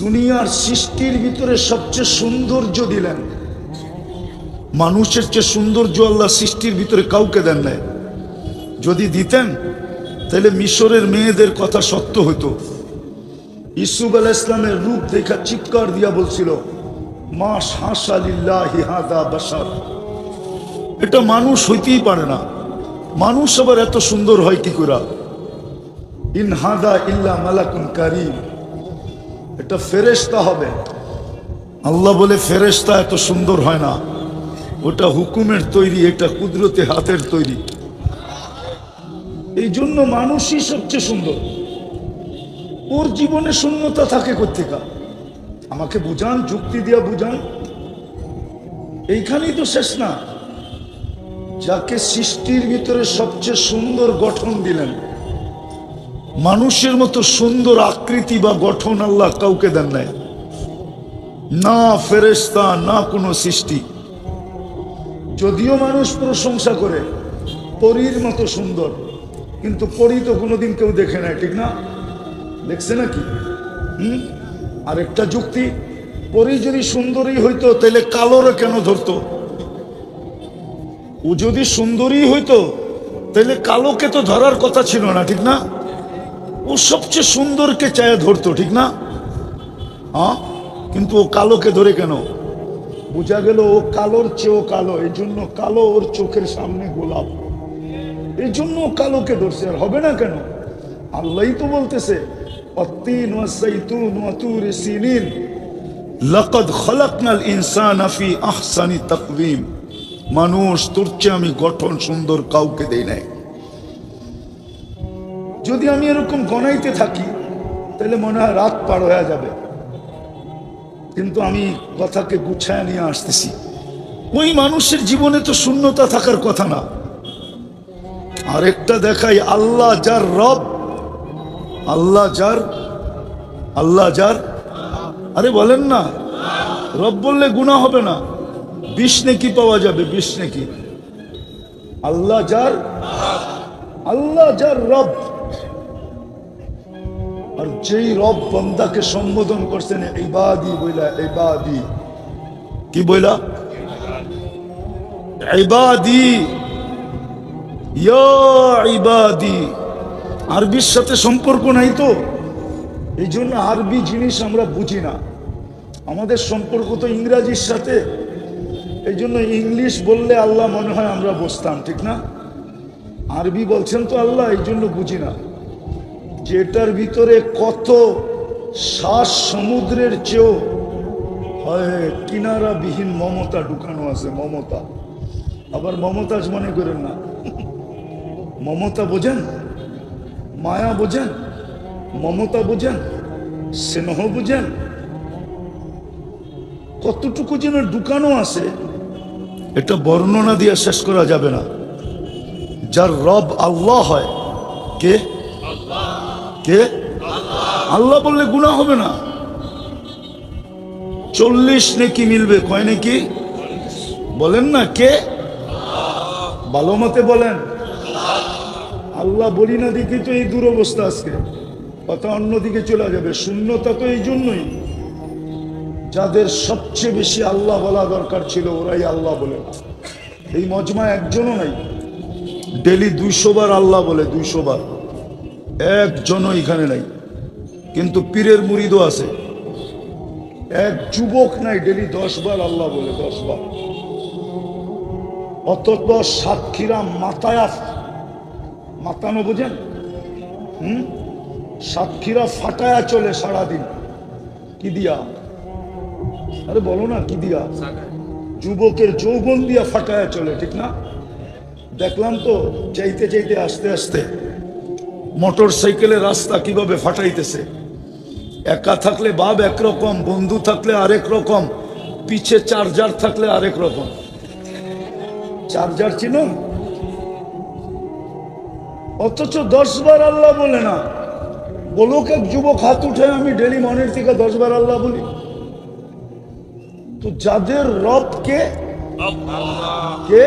দুনিয়ার সৃষ্টির ভিতরে সবচেয়ে সৌন্দর্য দিলেন। মানুষের চেয়ে সৌন্দর্য আল্লাহ সৃষ্টির ভিতরে কাউকে দেন নাই। যদি দিতেন, তাহলে মিশরের মেয়েদের কথা সত্য হতো ইসুফ আল ইসলামের রূপ দেখা চিৎকার দিয়া বলছিল মা শাসালিল্লাহি হাদা বাসার এটা মানুষ হইতেই পারে না। মানুষ আবার এত সুন্দর হয় কি করে ইন হাদা ইল্লা মালাকুন কারিম। এটা ফেরেশতা হবে। আল্লাহ বলে, ফেরেশতা এত সুন্দর হয় না। ওটা হুকুমের তৈরি, এটা কুদরতে হাতের তৈরি। এই জন্য মানুষই সবচেয়ে সুন্দর। ওর জীবনে শূন্যতা থাকে কোথেকা আমাকে বুঝান, যুক্তি দিয়া বুঝান। এইখানেই তো শেষ না। যাকে সৃষ্টির ভিতরে সবচেয়ে সুন্দর গঠন দিলেন মানুষের মতো সুন্দর আকৃতি বা গঠন আল্লাহ কাউকে দেন নাই। না ফেরেস্তা না কোনো সৃষ্টি। যদিও মানুষ প্রশংসা করে, পরীর মতো সুন্দর, কিন্তু পরী তো কোনোদিন কেউ দেখে নাই, ঠিক না? দেখছে নাকি? হুম? আরেকটা যুক্তি, পরী যদি সুন্দরী হইতো, তাহলে কালোরে কেন ধরতো? ও যদি সুন্দরী হইতো, তাহলে কালোকে তো ধরার কথা ছিল না, ঠিক না? ও সবচেয়ে সুন্দরকে চায় ধরতো, ঠিক না? হ্যাঁ কিন্তু ও কালোকে ধরে কেন? বোঝা গেল ও কালোর চেয়েও কালো এই জন্য কালো ওর চোখের সামনে গোলাপ। এই জন্য কালোকে ধরছে, আর হবে না কেন? আল্লাহই তো বলতেছে মানুষ তোর চেয়ে আমি গঠন সুন্দর কাউকে দেই নাই। যদি আমি এরকম গনাইতে থাকি, তাহলে মনে হয় রাত পার হয়ে যাবে। কিন্তু আমি কথাকে গুছায় নিয়ে আসতেছি। ওই মানুষের জীবনে তো শূন্যতা থাকার কথা না। আরেকটা দেখাই, আল্লাহ যার রব, আল্লাহ যার আল্লাহ যার। আরে বলেন না, রব বললে গুণা হবে না। বিষ নাকি পাওয়া যাবে, বিষ নাকি। আল্লাহ যার আল্লাহ যার রব। আর যেই রব বন্দাকে সম্বোধন করছেন এই ইবাদি বইলা এই ইবাদি। কি বইলা? ইবাদি। ইবাদি। আরবির সাথে সম্পর্ক নাই তো? এই জন্য আরবি জিনিস আমরা বুঝি না। আমাদের সম্পর্ক তো ইংরাজির সাথে। এই জন্য ইংলিশ বললে আল্লাহ মনে হয় আমরা বসতাম ঠিক না? আরবি বলছেন তো আল্লাহ এই জন্য বুঝি না। যেটার ভিতরে কত শ্বাস সমুদ্রের চেয়েও হয়, কিনারাবিহীন মমতা ঢুকানো আছে, মমতা। আবার মমতাজ মনে করেন না। মমতা বোঝেন? মায়া বোঝেন? মমতা বোঝেন? স্নেহ বোঝেন? কতটুকু যেন ঢুকানো আছে, এটা বর্ণনা দিয়ে শেষ করা যাবে না। যার রব আল্লাহ হয়, কে? কে? আল্লাহ বললে গুণা হবে না। চল্লিশ নেকি মিলবে, কয় নাকি? বলেন না কে? ভালো মতে বলেন। আল্লাহ বলি না দেখি তো এই দুরবস্থা আজকে। কথা অন্যদিকে চলে যাবে। শূন্যতা তো এই জন্যই। যাদের সবচেয়ে বেশি আল্লাহ বলা দরকার ছিল, ওরাই আল্লাহ বলে। এই মজমা একজনও নাই। ডেলি দুইশো বার আল্লাহ বলে, দুইশো বার। একজনও এখানে নাই। কিন্তু পীরের মুরিদও আছে। এক যুবক নাই, ডেলি দশ বার আল্লাহ বলে, দশ বার। অথচ সাতক্ষীরা মাতায়া মাতানো বোঝেন? হুম? সাতক্ষীরা ফাটায়া চলে সারাদিন। কি দিয়া? আরে বলো না, কি দিয়া? যুবকের যৌবন দিয়া ফাটায়া চলে, ঠিক না? দেখলাম তো চাইতে চাইতে আস্তে আস্তে মোটর সাইকেলের রাস্তা কীভাবে ফাটাইতেছে? একা থাকলে বাপ একরকম বন্ধু থাকলে আরেক রকম পিছে চার্জার থাকলে আরেক রকম। চার্জার ছিল অথচ দশ বার আল্লাহ বলে না। বলুক এক যুবক হাত উঠে আমি ডেলি মনের থেকে দশ বার আল্লাহ বলি। তো যাদের রব কে? কে?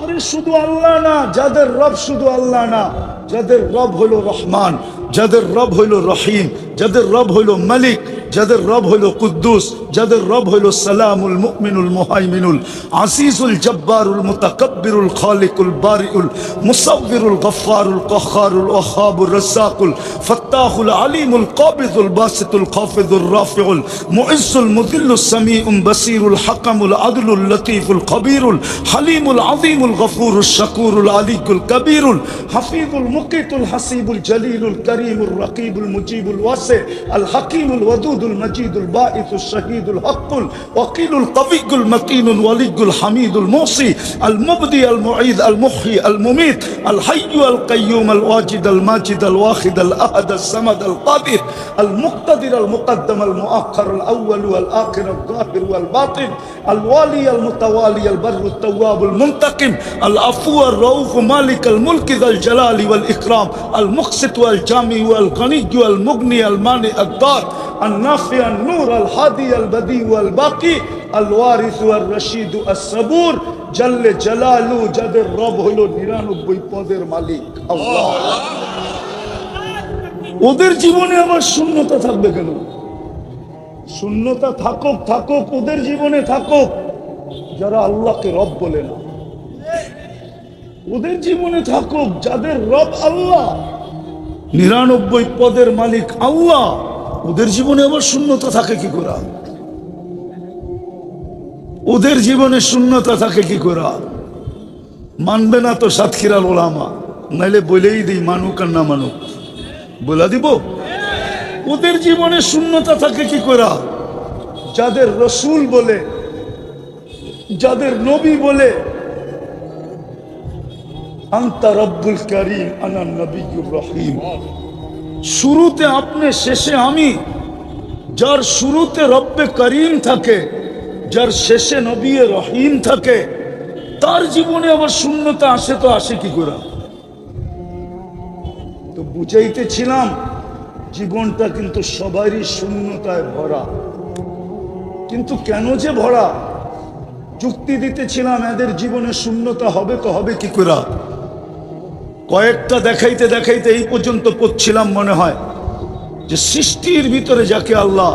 আরে শুধু আল্লাহ না, যাদের রব শুধু আল্লাহ না, যাদের রব হইল রহমান, যাদের রব হইল রহিম, যাদের রব হইল মালিক যাদের রব হইল কুদ্দুস, যাদের রব হইল সালামুল মুমিনুল মুহাইমিনুল, আসিসুল জব্বারুল মুতাকাব্বিরুল খালিকুল বারিউল, মুসাব্বিরুল গফফারুল কখারুল ওয়াহাবুর রাসাকুল ফাত্তাহুল আলিমুল কাবিদুল বাসিতুল খাফিদুল রাফিউল, মুইজ্জুল মুদিল্লুস সামিউম বাসিরুল হাকামুল আদলুল লতিফুল খবীরুল, হালিমুল আযীমুল গফুরুল শাকুরুল আলিকুল কবীরুল, হাফিজুল মুকিতুল হাসিবুল জলিলুল করিমুল রকিবুল মুজিবুল ওয়াসি আল হাকিমুল ওয়াদুদুল الجود المجيد البائث الشهيد الحق الوقيل القوي المكين الولي الحميد الموصي المبدي المعيد المحيي المميت الحي القيوم الواجد الماجد الواخد الاهد السمد القادر المقتدر المقدم المؤخر الأول والآخر الظاهر والباطن الوالي المتوالي البر التواب المنتقم العفو الروف مالك الملك ذا الجلال والإكرام المقسط والجامي والغني والمغني المانئ الضار আল ওয়ালি আল মুতাওয়ালি আল বর আল তাওয়াব আল মুনতাকিম আল আফু আল রাউফ মালিক আল মুলক যাল জালালি ওয়াল ইকরাম আল মুকসিত ওয়াল জামি ওয়াল গনি ওয়াল মুগনি আল মানি আল দার النافع النور الهادي البديع والباقي الوارث والرشيد الصبور جل جلاله যাদের রব হলো 99 পদের মালিক আল্লাহ ওদের জীবনে আবার শূন্যতা থাকবে কেন শূন্যতা থাকুক থাকুক ওদের জীবনে থাকুক যারা আল্লাহকে রব বলে না ওদের জীবনে থাকুক যাদের রব আল্লাহ নিরানব্বই পদের মালিক আল্লাহ ওদের জীবনে আবার শূন্যতা থাকে কি করা? ওদের জীবনে শূন্যতা থাকে কি করা? মানবে না তো সাতক্ষীরার ওলামা, নাইলে বলেই দিই মানুক আর না মানুক। বলা দিব? ওদের জীবনে শূন্যতা থাকে কি করা? যাদের রসুল বলে, যাদের নবী বলে, আন্তা রব্বুল করিম, আনা নবী রহিম। শুরুতে আপনি, শেষে আমি। যার শুরুতে রব্বে করিম থাকে, যার শেষে নবী রহিম থাকে, তার জীবনে আবার শূন্যতা আসে তো আসে কি করে? তো বুঝাইতেছিলাম, জীবনটা কিন্তু সবারই শূন্যতায় ভরা। কিন্তু কেন যে ভরা? যুক্তি দিতেছিলাম, এদের জীবনে শূন্যতা হবে তো হবে কি করে? কয়েকটা দেখাইতে দেখাইতে এই পর্যন্ত পড়ছিলাম মনে হয় যে সৃষ্টির ভিতরে যাকে আল্লাহ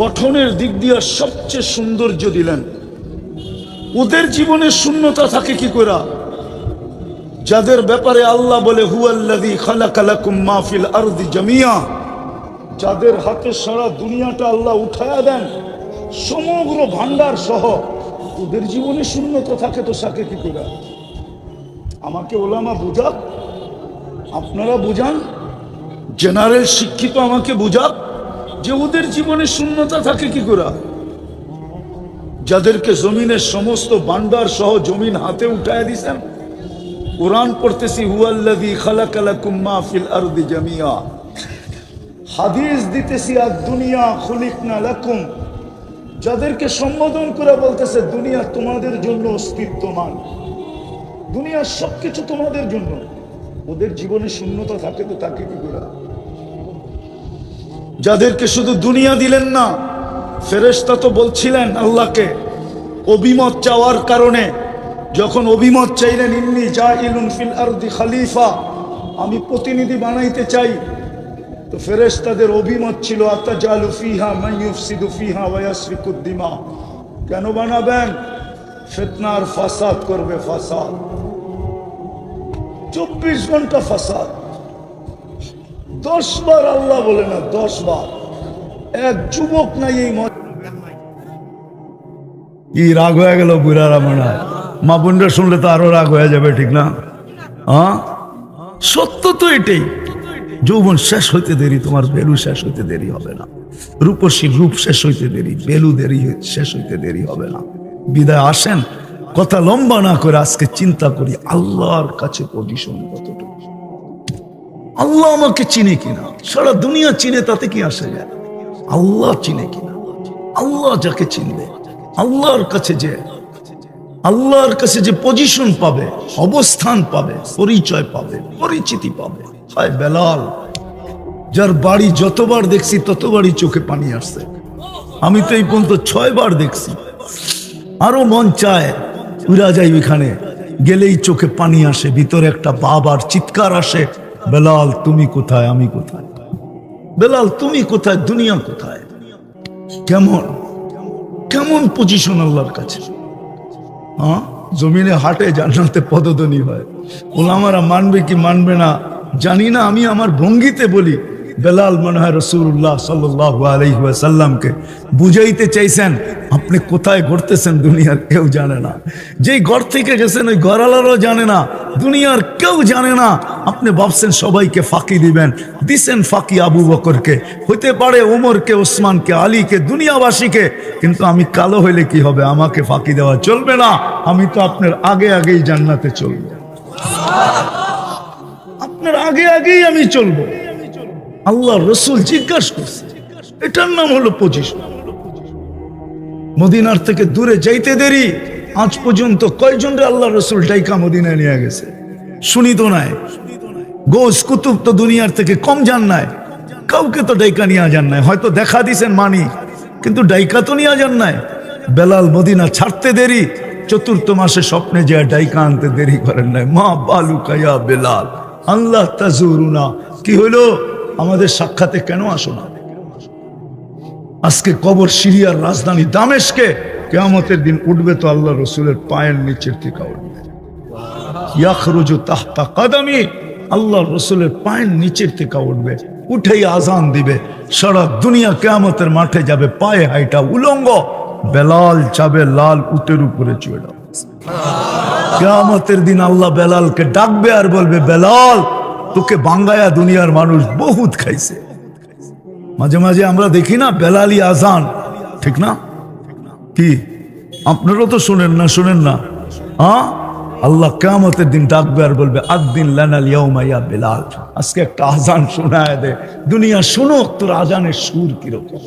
গঠনের দিক দিয়ে সবচেয়ে সৌন্দর্য দিলেন, ওদের জীবনে শূন্যতা থাকে কি করে যাদের ব্যাপারে আল্লাহ বলে মাহফিল আরদি জামিয়া যাদের হাতে সারা দুনিয়াটা আল্লাহ উঠায়া দেন, সমগ্র ভান্ডার সহ, ওদের জীবনে শূন্যতা থাকে তো সাকে কি করে আমাকে ওলামা বুঝাক, আপনারা বুঝান, জেনারেল শিক্ষিত আমাকে বুঝাক, যে ওদের জীবনে শূন্যতা থাকে কি করে? যাদেরকে জমিনের সমস্ত বান্ডার সহ জমিন হাতে উঠায় দিছেন, কোরআন পড়তেছি, হুয়াল্লাযী খালাকালাকুম মা ফিল আরদি জামিয়া। হাদিস দিতেছি আর দুনিয়া খুলিক না লাকুম। যাদেরকে সম্বোধন করে বলতেছে, দুনিয়া তোমাদের জন্য অস্তিত্বমান। দুনিয়ার সবকিছু তোমাদের জন্য। ওদের জীবনে শূন্যতা থাকে তো তাকে কি করে? যাদেরকে শুধু দুনিয়া দিলেন না, ফেরেশতা তো বলছিলেন আল্লাহকে, অভিমত চাওয়ার কারণে, যখন অভিমত চাইলেন, ইন্নি যা ইলুন ফিল আরদি খালিফা আমি প্রতিনিধি বানাইতে চাই। তো ফেরেশতাদের অভিমত ছিল, আতাজালু ফিহা মাইয়ুফসিদু ফিহা ওয়া ইয়াসফিকুদ্দিমা কেন বানাবেন? ফিতনার ফাসাদ করবে ফাসাদ। চব্বিশ ঘণ্টা ফাসাদ। দশ বার আল্লাহ বলে না দশ বার এক যুবক নাই এই কি রাগ হয়ে গেল মা বোনরা শুনলে তো আরও রাগ হয়ে যাবে, ঠিক না? হ্যাঁ সত্য তো এটাই। যৌবন শেষ হইতে দেরি, তোমার বেলু শেষ হইতে দেরি হবে না। রূপসীর রূপ শেষ হইতে দেরি বেলু দেরি শেষ হইতে দেরি হবে না। বিদায় আসেন কথা লম্বা না করে আজকে চিন্তা করি, আল্লাহর কাছে পজিশন কতটুকু? আল্লাহ আমাকে চিনে কিনা? সারা দুনিয়া চিনে, তাতে কি আসে যায়? আল্লাহ চিনে কিনা? আল্লাহ যাকে চিনবে? আল্লাহর কাছে যে, আল্লাহর কাছে যে পজিশন পাবে, অবস্থান পাবে, পরিচয় পাবে, পরিচিতি পাবে। হায় বেলাল, যার বাড়ি যতবার দেখছি, ততবারই চোখে পানি আসছে। আমি তো এই পর্যন্ত ছয়বার দেখছি। আরও মন চায় উড়া যাই ওইখানে গেলেই চোখে পানি আসে, ভিতরে একটা বাবার চিৎকার আসে, বেলাল তুমি কোথায়, আমি কোথায়? বেলাল তুমি কোথায়, দুনিয়া কোথায়? কেমন? কেমন পজিশন আল্লাহর কাছে? হ্যাঁ? জমিনে হাটে জান্নাতে পদধ্বনি হয়। ওলামারা মানবে কি মানবে না, জানি না, আমি আমার ভঙ্গিতে বলি। বেলাল মনে হয় রসুল্লাহ সাল্লাহ আলহিহাসাল্লামকে বুঝাইতে চাইছেন, আপনি কোথায় ঘুরতেছেন দুনিয়ার কেউ জানে না। যেই ঘর থেকে গেছেন ওই ঘরালারও জানে না, দুনিয়ার কেউ জানে না। আপনি ভাবছেন সবাইকে ফাঁকি দিবেন, দিছেন ফাঁকি আবু বকরকে। হইতে পারে ওমরকে ওসমানকে আলীকে, দুনিয়াবাসীকে, কিন্তু আমি কালো হইলে কি হবে? আমাকে ফাঁকি দেওয়া চলবে না। আমি তো আপনার আগে আগেই জান্নাতে চলবো। আপনার আগে আগেই আমি চলবো। আল্লাহ রসুল জিজ্ঞাসা করছে, এটার নাম হলো পজিশন। মদিনার থেকে দূরে যাইতে দেরি, আজ পর্যন্ত কয়জন রে আল্লাহ রসুল ডাইকা মদিনায় নিয়ে গেছে? শুনি তো নাই। গোস কুতুব তো দুনিয়ার থেকে কম যান নাই। কাউকে তো ডাইকা নিয়ে যান নাই। হয়তো দেখা দিছেন মানি, কিন্তু ডাইকা তো নিয়ে যান নাই। বেলাল মদিনা ছাড়তে দেরি, চতুর্থ মাসে স্বপ্নে যে ডাইকা আনতে দেরি করেন নাই। মা বালু কায়া বেলাল, আল্লাহ তাজুরুনা। কি হইল? আমাদের সাক্ষাতে কেন আসো না? আজকে কবর সিরিয়ার রাজধানী দামেশকে কেয়ামতের দিন উঠবে তো আল্লাহ রসুলের পায়ের নিচের থেকে উঠবে ইয়াখরুজু তাহতা কাদামি, আল্লাহ রসুলের পায়ের নিচের থেকে উঠবে। উঠেই আজান দিবে। সারা দুনিয়া কেয়ামতের মাঠে যাবে, পায়ে হাইটা উলঙ্গ। বেলাল যাবে লাল উটের উপরে চড়ে কেয়ামতের দিন আল্লাহ বেলালকে ডাকবে আর বলবে, বেলাল তোকে বাঙ্গায়া দুনিয়ার মানুষ বহুত খাইছে। মাঝে মাঝে আমরা দেখি না, বেলালি আজান। ঠিক না? কি? আপনারও তো শোনেন না শোনেন না। হ্যাঁ আল্লাহ কেয়ামতের দিন ডাকবে আর বলবে আদিন বেলাল। আজকে একটা আজান শোনায় দে। দুনিয়া শুনো তোর আজানের সুর কীরকম।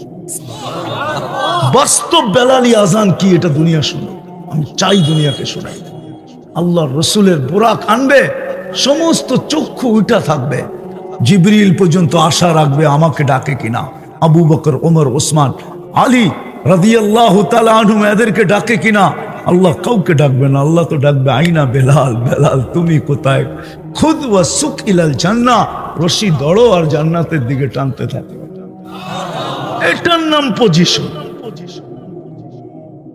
বাস্তব বেলালি আজান কি, এটা দুনিয়া শুনো আমি চাই দুনিয়াকে শোনাই আল্লাহ রসুলের বোরাক আনবে সমস্ত চক্ষু উঠা থাকবে। জিবরিল পর্যন্ত আশা রাখবে আমাকে ডাকে কিনা। আবু বকর, ওমর, ওসমান, আলী রাদিয়াল্লাহ তালুম এদেরকে ডাকে কিনা? আল্লাহ কাউকে ডাকবে না, আল্লাহ তো ডাকবে, আইনা বেলাল বেলাল, তুমি কোথায়? খুদ ওয়া সুখ ইলাল জান্না, রশি দড়ো আর জান্নাতের দিকে টানতে থাকে। এটার নাম পজিশন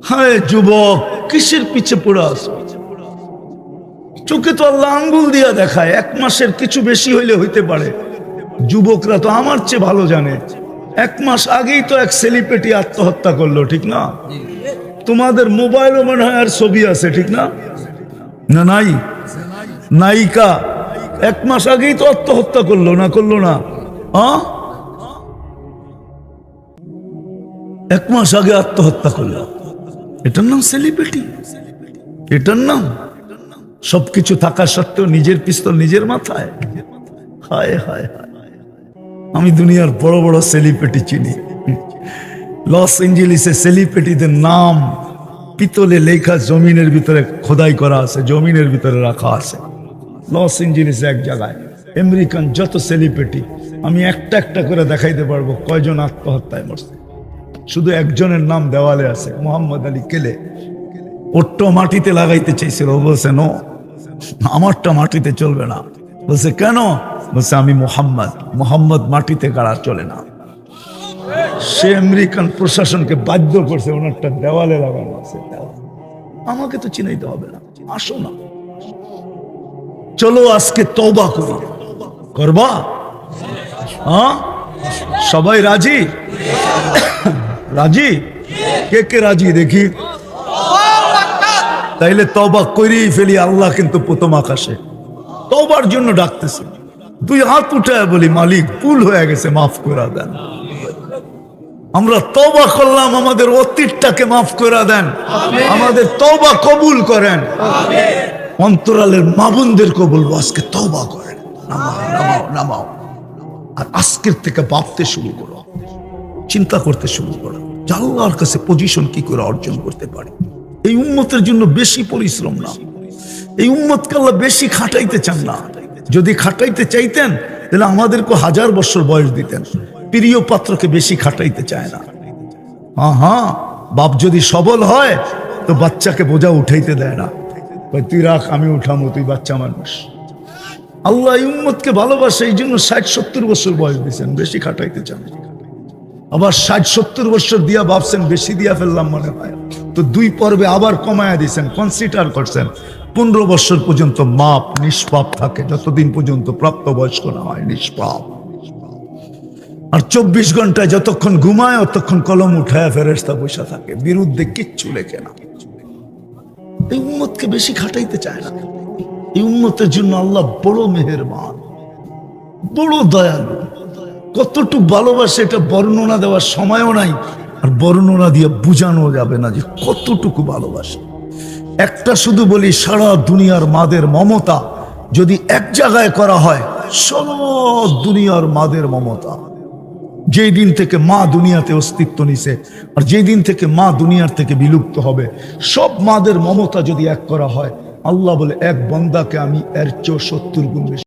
হায় যুবক, কিসের পিছে পড়ে আসবে চোখে তো আল্লাহ আঙ্গুল দিয়া দেখায়, এক মাসের কিছু বেশি হইলে হইতে পারে। যুবকরা তো আমার চেয়ে ভালো জানে। এক মাস আগেই তো এক সেলিব্রিটি আত্মহত্যা করল, ঠিক না? তোমাদের মোবাইলও মনে হয় আর ছবি আছে, ঠিক না? না নাই? নায়িকা। এক মাস আগেই তো আত্মহত্যা করল, না করল না? এক মাস আগে আত্মহত্যা করল। এটার নাম সেলিব্রিটি এটার নাম? সবকিছু থাকা সত্ত্বেও নিজের পিস্তল নিজের মাথায়। হায় হায় আমি দুনিয়ার বড় বড় সেলিব্রিটি চিনি। লস এঞ্জেলিসে সেলিব্রিটিদের নাম পিতলে লেখা জমিনের ভিতরে খোদাই করা আছে, জমিনের ভিতরে রাখা আছে। লস এঞ্জেলিসে এক জায়গায়, আমেরিকান যত সেলিব্রিটি, আমি একটা একটা করে দেখাইতে পারব কয়জন আত্মহত্যায় মরছে। শুধু একজনের নাম দেওয়ালে আছে, মোহাম্মদ আলী কেলে। ওট্টো মাটিতে লাগাইতে চাইছিল বলছে, নো। আমারটা মাটিতে চলবে না। বলছে, কেন? বলছে, আমি মোহাম্মদ। মোহাম্মদ মাটিতে গাড়া চলে না? সে আমেরিকান প্রশাসনকে বাধ্য করছে, ওনারটা দেওয়ালে লাগানো আছে। আমাকে তো চিনাইতে হবে না। আসো না। চলো আজকে তওবা করি। করবা? হ্যাঁ? সবাই রাজি? রাজি? কে কে রাজি দেখি? তাইলে তবা করেই ফেলি আল্লাহ কিন্তু প্রথম আকাশে। তবার জন্য ডাকতেছে। দুই হাত উঠায় বলি মালিক ভুল হয়ে গেছে মাফ করে দেন। আমরা তবা করলাম আমাদের অতীতটাকে মাফ করে দেন। আমাদের তবা কবুল করেন। অন্তরালের মাবুনদেরকে কবুল আজকে তবা করেন। নামাও নামাও নামাও। আর আজকের থেকে ভাবতে শুরু করো। চিন্তা করতে শুরু করো আল্লাহর কাছে পজিশন কি করে অর্জন করতে পারি। এই উম্মতের জন্য বেশি পরিশ্রম না। এই উম্মতকে আল্লাহ বেশি খাটাইতে চান না। যদি খাটাইতে চাইতেন, তাহলে আমাদেরকে হাজার বছর বয়স দিতেন। প্রিয় পাত্রকে বেশি খাটাইতে চায় না। হ্যাঁ বাপ যদি সবল হয়, তো বাচ্চাকে বোঝা উঠাইতে দেয় না। তুই রাখ, আমি উঠামো, তুই বাচ্চা মানুষ। আল্লাহ এই উম্মতকে ভালোবাসে এই জন্য ষাট সত্তর বছর বয়স দিয়েছেন, বেশি খাটাইতে চান আবার ষাট, সত্তর বছর দিয়া ভাবছেন, বেশি দিয়া ফেললাম মনে হয়। তো দুই পর্বে আবার কমায়া দিয়েছেন কনসিডার করছেন। পনেরো বছর পর্যন্ত মাপ নিষ্পাপ থাকে, যতদিন পর্যন্ত প্রাপ্ত বয়স্ক না হয়, নিষ্পাপ। আর চব্বিশ ঘন্টায় যতক্ষণ ঘুমায় ততক্ষণ কলম উঠায় ফেরেস্তা বসে থাকে, বিরুদ্ধে কিচ্ছু লেখে না। এই উম্মতকে বেশি খাটাইতে চায় না। এই উম্মতের জন্য আল্লাহ বড় মেহেরবান, বড় দয়ালু। কতটুকু ভালোবাসে এটা বর্ণনা দেওয়ার সময়ও নাই, আর বর্ণনা দিয়ে বুঝানো যাবে না যে কতটুকু ভালোবাসে। একটা শুধু বলি, সারা দুনিয়ার মাদের মমতা যদি এক জায়গায় করা হয় সব দুনিয়ার মাদের মমতা। যেই দিন থেকে মা দুনিয়াতে অস্তিত্ব নিছে, আর যেই দিন থেকে মা দুনিয়ার থেকে বিলুপ্ত হবে, সব মাদের মমতা যদি এক করা হয়, আল্লাহ বলে, এক বন্দাকে আমি এর চেয়েও সত্তর গুণ